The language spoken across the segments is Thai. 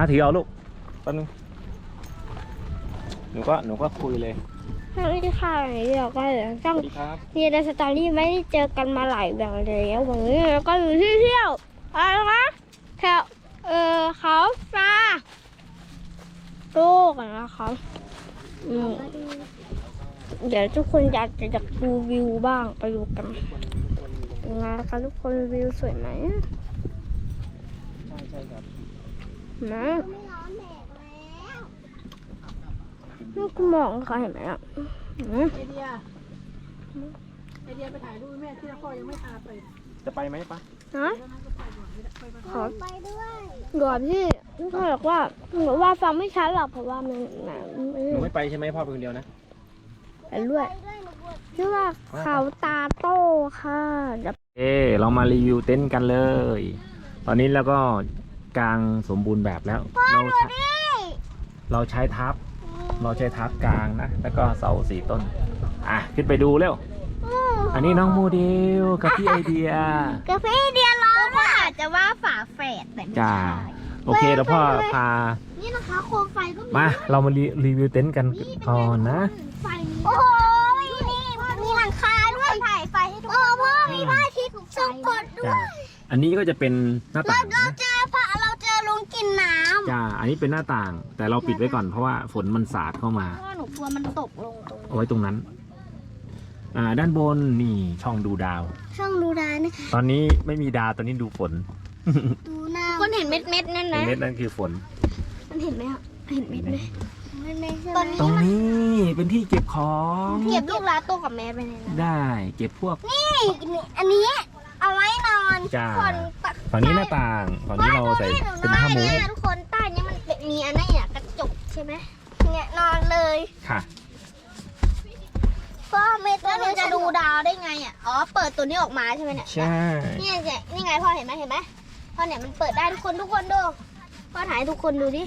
อะถือเอาลูกแป๊บนึงหนูก็หนูก็คุยเลยสวัสดีค่ะเดี๋ยวก็เดี๋ยวสต้องวัสดีครับเรียนในสตอรี่ไม่ได้เจอกันมาหลายแบบเลยแล้ววันนี้เราก็อยู่ที่เที่ยวอะไรนะคะแถวเออเขาฟาโลกอะนะครับอืมเดี๋ยวทุกคนอยากจะอยากดูวิวบ้างไปดูกันนะคะทุกคนวิวสวยไหม ใช่ใช่ครับ นะลูกมองเขาเห็นไหมอะอืมไอเดียไอเดียไปถ่ายรูปแม่ที่นครยังไม่พาไปจะไปไหมปะนะแล้วนั่นก็ไปก่อนไม่ได้ไปมาขอก่อนพี่เขาบอกว่าบอกว่าฟังไม่ชัดหรอกเพราะว่ามันหนังหนูไม่ไปใช่ไหมพ่อไปคนเดียวนะไปด้วยชื่อว่าเขาตาโต้ค่ะเดี๋ยวเอเรามารีวิวเต็นท์กันเลย ตอนนี้เราก็ กางสมบูรณ์แบบแล้ว เราใช้เราใช้ทับ เราใช้ทับกลางนะ แล้วก็เสาสี่ต้น อะ ขึ้นไปดูเร็ว อันนี้น้องโมเดลกับพี่ไอเดียกาแฟเดียร้อนว่าอาจจะว่าฝาแฝดแต่ไม่จ้าใช่โอเคแล้วพ่อพา นี่นะคะโคมไฟก็มีมา เรามารีรีวิวเต็นท์กันก่อนนะไฟโอ้ยนี่มีหลังคาด้วยถ่ายไฟให้ทุกคนโอ้พ่อมีพระอาทิตย์ทรงกดด้วยจ้าอันนี้ก็จะเป็นหน้าต่างเรานะเจอพระเราเจอลุงกินน้ำ จ้า อันนี้เป็นหน้าต่าง แต่เราปิดไว้ก่อนเพราะว่าฝนมันสาดเข้ามาพ่อหนูกลัวมันตกลงตรงเอาไว้ตรงนั้น อ่า ด้านบนนี่ช่องดูดาว ช่องดูดานะคะ ตอนนี้ไม่มีดาว ตอนนี้ดูฝนดูหน้าคนเห็นเม็ดเม็ดๆนั่นเห็นนะเม็ดนั่นคือฝน มันเห็นไหมครับเห็นเม็ดไหมเม็ดไหมตอนตรนี้งมันนี้เป็นที่เก็บของ เก็บลูกลาโต้กับแม่ไปในนั้นได้ เก็บพวกนี่อันนี้เอาไว้นอนจ้าส่วนปะฝั่งนี้หน้าต่างฝั่งนี้เราใส่เป็นผ้ามุ้งเนี่ยทุกคนใต้เนี่ยมันเป็นมีอันนี้อะกระจกใช่ไหมเนี่ยนอนเลยค่ะพ่อไม่ต้องเราจะดูดาวได้ไงอะอ๋อเปิดตัวนี้ออกมาใช่ไหมเนี่ยใช่เนี่ยเนี่ยนี่ไงพ่อเห็นไหมเห็นไหมพ่อเนี่ยมันเปิดได้ทุกคนทุกคนดูพ่อถ่ายให้ทุกคนดูดิ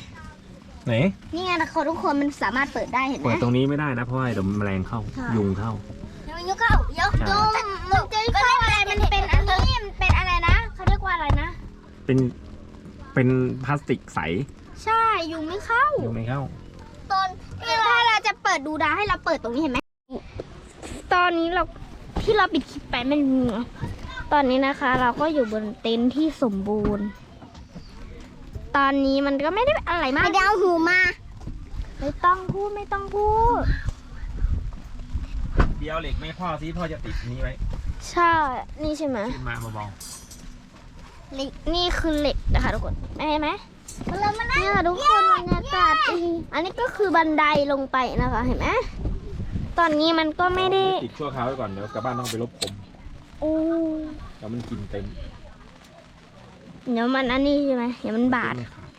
ไหนนี่ไงนะคนทุกคนมันสามารถเปิดได้เห็นไหมเปิดตรงนี้ไม่ได้นะเพราะว่าเดี๋ยวแมลงเข้าค่ะยุงเข้าเดี๋ยวยกเข้ายกยกมันจะเข้าอะไรมันเป็นอันนี้ มันเป็นอะไรนะเขาเรียกว่าอะไรนะ เป็นเป็นพลาสติกใสใช่ยุงไม่เข้ายุงไม่เข้า ตอนถ้าเราจะเปิดดูดาวให้เราเปิดตรงนี้เห็นไหมตอนนี้เราที่เราปิดคลิปไปไม่มีนะตอนนี้นะคะ เราก็อยู่บนเต็นท์ที่สมบูรณ์ ตอนนี้มันก็ไม่ได้อะไรมากไม่ได้เอาหูมา ไม่ต้องพูดไม่ต้องพูด เดียวเหล็กไม่พ่อซิพ่อจะติดนี้ไว้ ใช่ นี่ใช่ไหมขึ้นมาเบาเหล็กนี่คือเหล็กนะคะทุกคนได้ไหมเนี่ยค่ะทุกคนบรรยากาศดีอันนี้ก็คือบันไดลงไปนะคะ เห็นไหมตอนนี้มันก็ๆไม่ได้ติดชั่วคราวไว้ก่อนเดี๋ยวกลับบ้านต้องไปลบผมโอ้แล้วมันกินเต็มเดี๋ยวมันอันนี้ใช่ไหมเดี๋ยวมันบาดไม่ขาด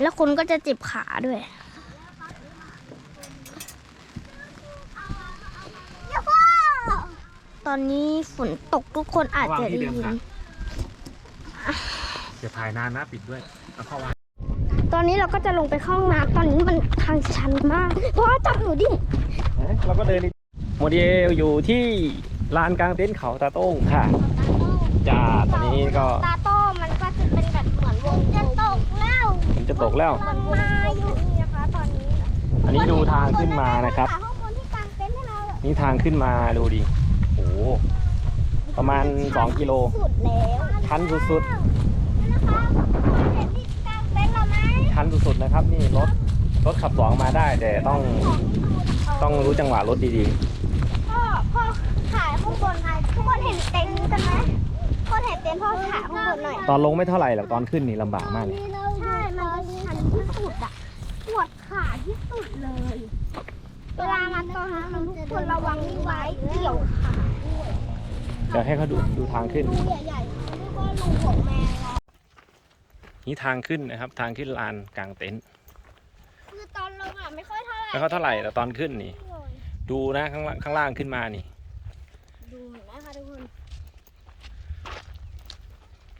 แล้วคุณก็จะเจ็บขาด้วย อนนี้ฝนตกทุกคนอาจจะได้ยินเดี๋ยวถ่ายนานนะปิดด้วยเอาเข้าวางตอนนี้เราก็จะลงไปเข้าห้องน้ำตอนนี้มันทางชันมาก เพราะว่าจับหนูดิเราก็เดินโมเดลอยู่ที่ลานกลางเต็นท์เขาตาโต้งค่ะจ้าตอนนี้ก็ตาโต้มันก็จะเป็นแบบเหมือนวงจะตกแล้วมันจะตกแล้วมันมาอยู่นี่นะคะตอนนี้ อันนี้ดูทางขึ้นมานะครับข้างบนที่กางเต็นท์ให้เรานี่ทางขึ้นมาดูดิโอ้โห ประมาณ 2 กิโล สุดแล้วชันสุดนะคะเห็นที่กางเต็นท์เราไหมๆชันสุดๆนะครับ นี่รถรถขับสองมาได้ แต่ต้องต้องรู้จังหวะรถดีพ่อพ่อถ่ายข้างบนทุกคนเห็นเต็นท์กันไหมพ่อเห็นเต็นท์พ่อถ่ายข้างบนหน่อย ๆ ตอนลงไม่เท่าไหร่หรอกตอนขึ้นนี่ลำบากมากเลย ใช่ มันจะชันที่สุดอะปวดขาที่สุดเลย เวลามาตอนนั้นทุกคนระวังนี่ไว้เกี่ยวขาด้วย เดี๋ยวให้เขาดูดูทางขึ้นรูใหญ่ๆเรียกว่ารูของแมงอะนี่ทางขึ้นนะครับ ทางขึ้นลานกลางเต็นท์คือตอนลงอะไม่ค่อยเท่าไหร่แล้วเขาเท่าไหร่แต่ตอนขึ้นนี่ ดูนะข้างล่างข้างล่างขึ้นมานี่ ดูเห็นไหมคะทุกคน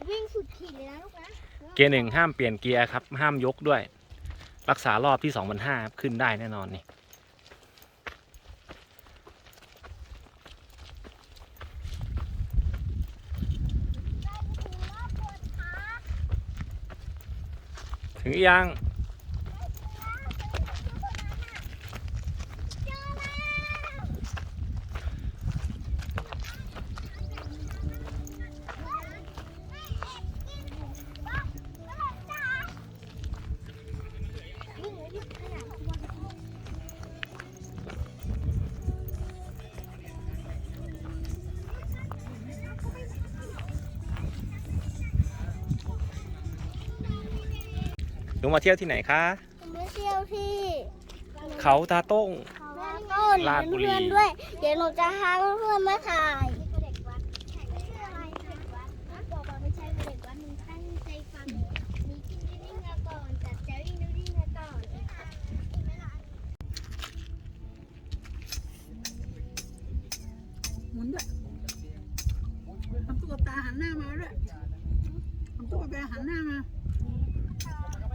วิ่งสุดขีดเลยนะลูกนะ เกียร์หนึ่งห้ามเปลี่ยนเกียร์ครับ ห้ามยกด้วย รักษารอบที่2 5 0 0ครับขึ้นได้แน่นอนนี่ ถึงหรือยัง มาเที่ยวที่ไหนคะ มาเที่ยวที่เขาตาโต้งแล้วก็ลาดบุรี เพื่อนๆด้วย เดี๋ยวหนูจะพาเพื่อนๆมาถ่ายบอกว่าไม่ใช่เด็กวัดมึงตั้งใจฟังมีกินนิ่งๆมาก่อนจัดเจ้าอินดูดิ้งมาก่อนหมุนด้วยทำตุ๊กตาหันหน้ามาด้วยทำตุ๊กตาหันหน้ามา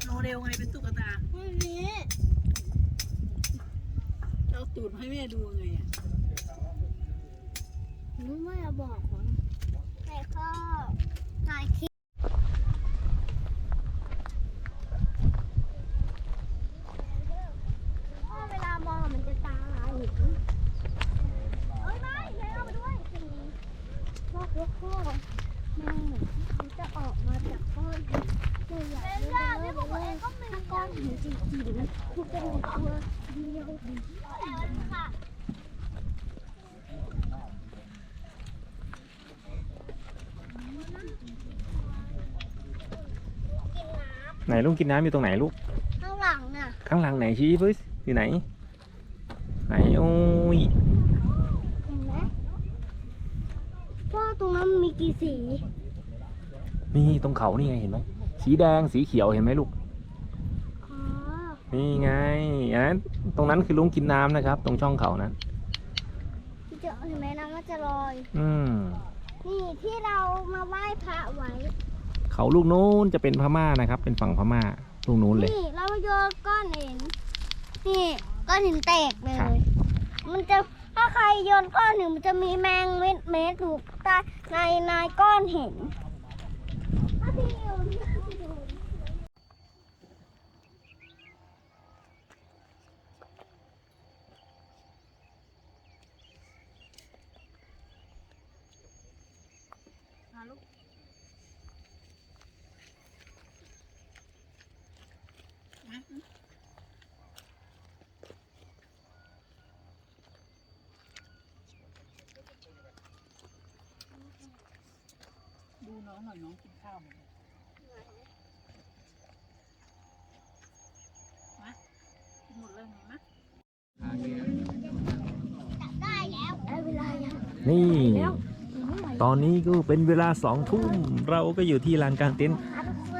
โมเดลไงเป็นตุ๊กตาไม่มีเอาตูดให้แม่ดูไงอะหนูไม่เอาบอกของแต่ก็ถ่ายคลิปเวลามองมันจะตาลายหนูเอ้ยไม่แม่เอาไปด้วยพ่อพ่อพ่อแม่มันจะออกมาจากก้อนหินตัวใหญ่เลยเลยถ้าก้อนหินจริงๆมันจะเป็นตัวเดียวค่ะ ไหนลูกกินน้ำอยู่ตรงไหนลูก ข้างหลังน่ะ ข้างหลังไหนชี้เพิ่อยู่ไหน ไหนโอ้ยเห็นไหมพ่อตรงนั้นมีกี่สี นี่ตรงเขานี่ไงเห็นไหม สีแดงสีเขียวเห็นไหมลูกอ๋อ นี่ไงอันนั้นตรงนั้นคือลุงกินน้ำนะครับ ตรงช่องเขานั้นที่จะเห็นไหมน้ำมันจะลอย อืมนี่ที่เรามาไหว้พระไว้ เขาลูกนู้นจะเป็นพม่านะครับ เป็นฝั่งพม่าลูกนู้นเลย นี่เราโยนก้อนหินนี่ก้อนหินแตกเลครับยมันจะถ้าใครโยนก้อนหินมันจะมีแมงเม็ดเม็ดถูกใต้ในในก้อนหินถ้าพี่โยนพี่โยน ลูกมาดูน้องหน่อยน้องกินข้าวหมดมากินหมดเลยไหมมะได้แล้วได้เวลายังนี่ ตอนนี้ก็เป็นเวลาสองทุ่มเราก็อยู่ที่ลานกลางเต็นท์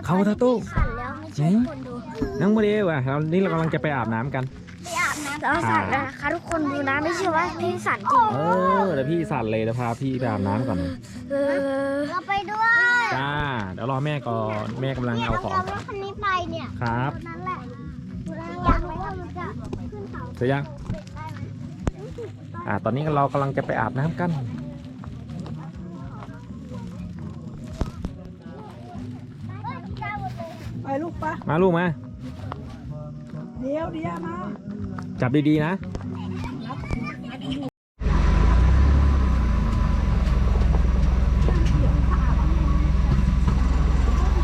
เขาทาโต้ขันแล้วไม่ใช่คนดูน้องโมเดลอะเรานี่เรากำลังจะไปอาบน้ำกัน ไปอาบน้ำแล้วสั่นแล้วนะคะทุกคนดูนะไม่ใช่ว่าพี่สั่นจริงเออเดี๋ยวพี่สั่นเลยเดี๋ยวพาพี่ไปอาบน้ำก่อนเออเราไปด้วยจ้าเดี๋ยวรอแม่ก่อนแม่กำลังเนี่ยเอาเราของจะเอารถคันนี้ไปเนี่ยครับนั่นแหละอยากรู้ว่ามันจะขึ้นเขาเสร็จยัง ได้ไหมอ่า ตอนนี้เรากำลังจะไปอาบน้ำกัน ไปลูกปะ มาลูกมา เดี๋ยวเดี๋ยวมา จับดีๆนะ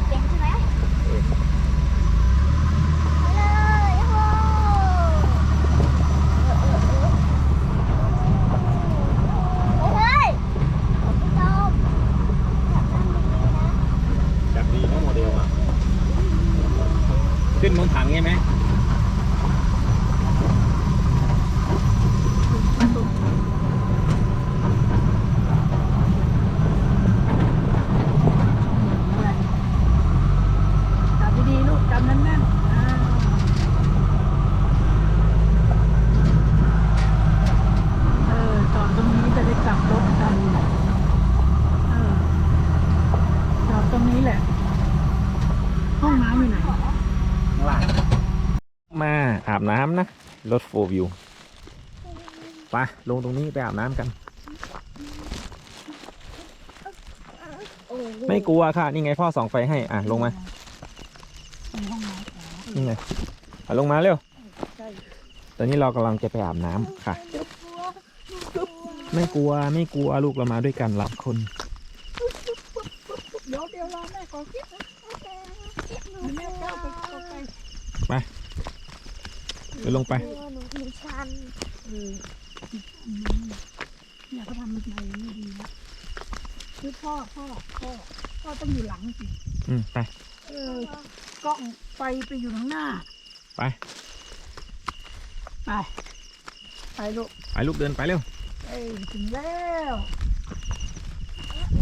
เป็นใช่ไหมไปเลยโอ้โหเฮ้ยจมจับนั่นดีๆนะ จับดีนะโมเดลอะ ขึ้นบนถังใช่ไหม จับดีๆลูกจำแน่นๆอ่าเออจอดตรงนี้จะได้กลับรถกันเออจอดตรงนี้แหละ ห้องน้ำอยู่ไหน มาอาบน้ำนะ รถโฟวิวไปลงตรงนี้ไปอาบน้ำกัน ไม่กลัวค่ะ นี่ไงพ่อส่องไฟให้ อะ ลงมา นี่ไงเอาลงมาเร็ว ตอนนี้เรากำลังจะไปอาบน้ำค่ะ ไม่กลัวไม่กลัวลูกเรามาด้วยกันหลายคน เดี๋ยวเดี๋ยวรอแม่ขอคิดนะแม่ก้าวไปก้าวไป เดี๋ยวลงไปตัวหนูถึงชันเอออืมเนี่ยเขาทำมันใหม่นี่ดีนะคือพ่อพ่อพ่อพ่อต้องอยู่หลังสิอืมไป เออกล้องไฟไปอยู่ข้างหน้า ไป ไป ไปลูกไปลูกเดินไปเร็ว เอ้ยถึงแล้ว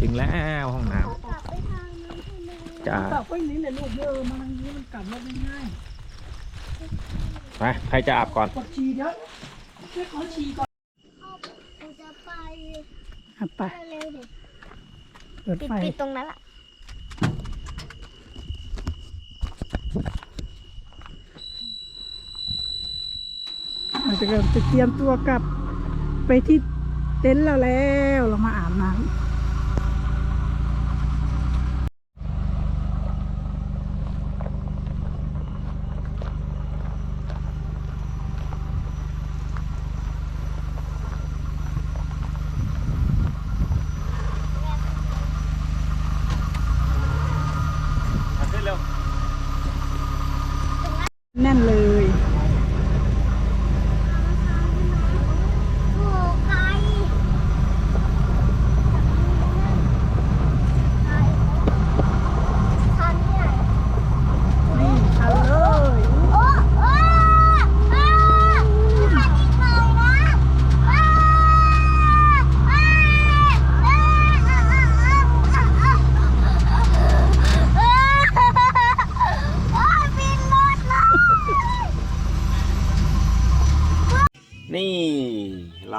ถึงแล้วห้องน้กลับไปทางนั้นใช่ไหมำจ้า กลับไปนี้แหละลูกเยอะมาทางนี้มันกลับรถง่าย ไปใครจะอาบก่อนๆกดฉี่เดี๋ยวช่วยขอฉี่ก่อนหนูจะไปอะไปเร็วๆดิเปิดปิดไฟปิดตรงนั้นละเราจะจะเตรียมตัวกลับไปที่เต็นท์เราแล้ว เรามาอาบน้ำ ขึ้นเร็ว แน่นเลย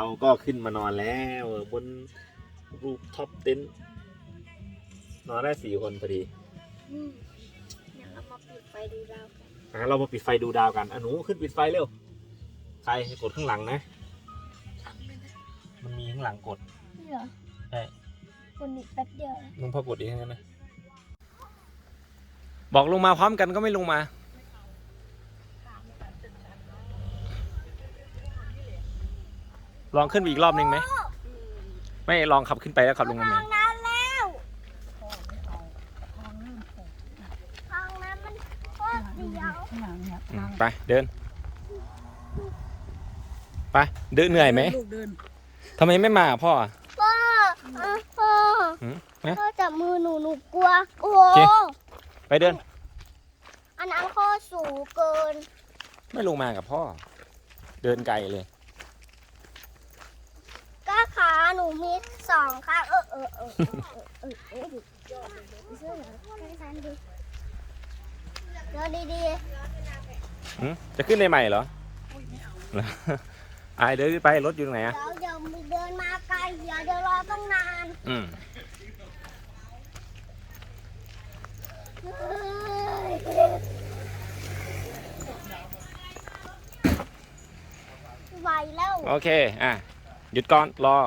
เราก็ขึ้นมานอนแล้วบนรูปท็อปเต็นท์นอนได้สี่คนพอดีอืมเดี๋ยวเรามาปิดไฟดูดาวกันอะเรามาปิดไฟดูดาวกันอะหนูขึ้นปิดไฟเร็ว ใครกดข้างหลังนะมันมีข้างหลังกด นี่เหรอใช่ คนอีกแป๊บเดียวนะ ลุงพ่อกดเองนะ บอกลงมาพร้อมกันก็ไม่ลงมา ลองขึ้นไปอีกรอบนึงไหม ไม่ลองขับขึ้นไปแล้วขับลงมาไหมห้องน้ำแล้วห้องน้ำมันโคตรเดียวข้างหลังเนี่ยอืมทางไปเดิน ไปเดินเหนื่อยไหมลูกเดินทำไมไม่มาพ่อพ่ออะพ่อหืมฮะพ่อจับมือหนูหนูกลัว โอ้โหโอเค ไปเดิน อันนั้นโคตรสูงเกิน ไม่ลงมากับพ่อ เดินไกลเลยก็ขา หนูมีสองข้างเออเออเออเออเออเออเสื้อเหรอให้ฉันดูเดี๋ยวดีหืมจะขึ้นในใหม่เหรอเหรออายเดินขึ้นไปรถอยู่ตรงไหนๆอะเดี๋ยวเดี๋ยวมีเดินมาไกลเดี๋ยวเดี๋ยวรอต้องนานอืมเฮ้ยไหวแล้ว โอเค อะ หยุดก่อน รอ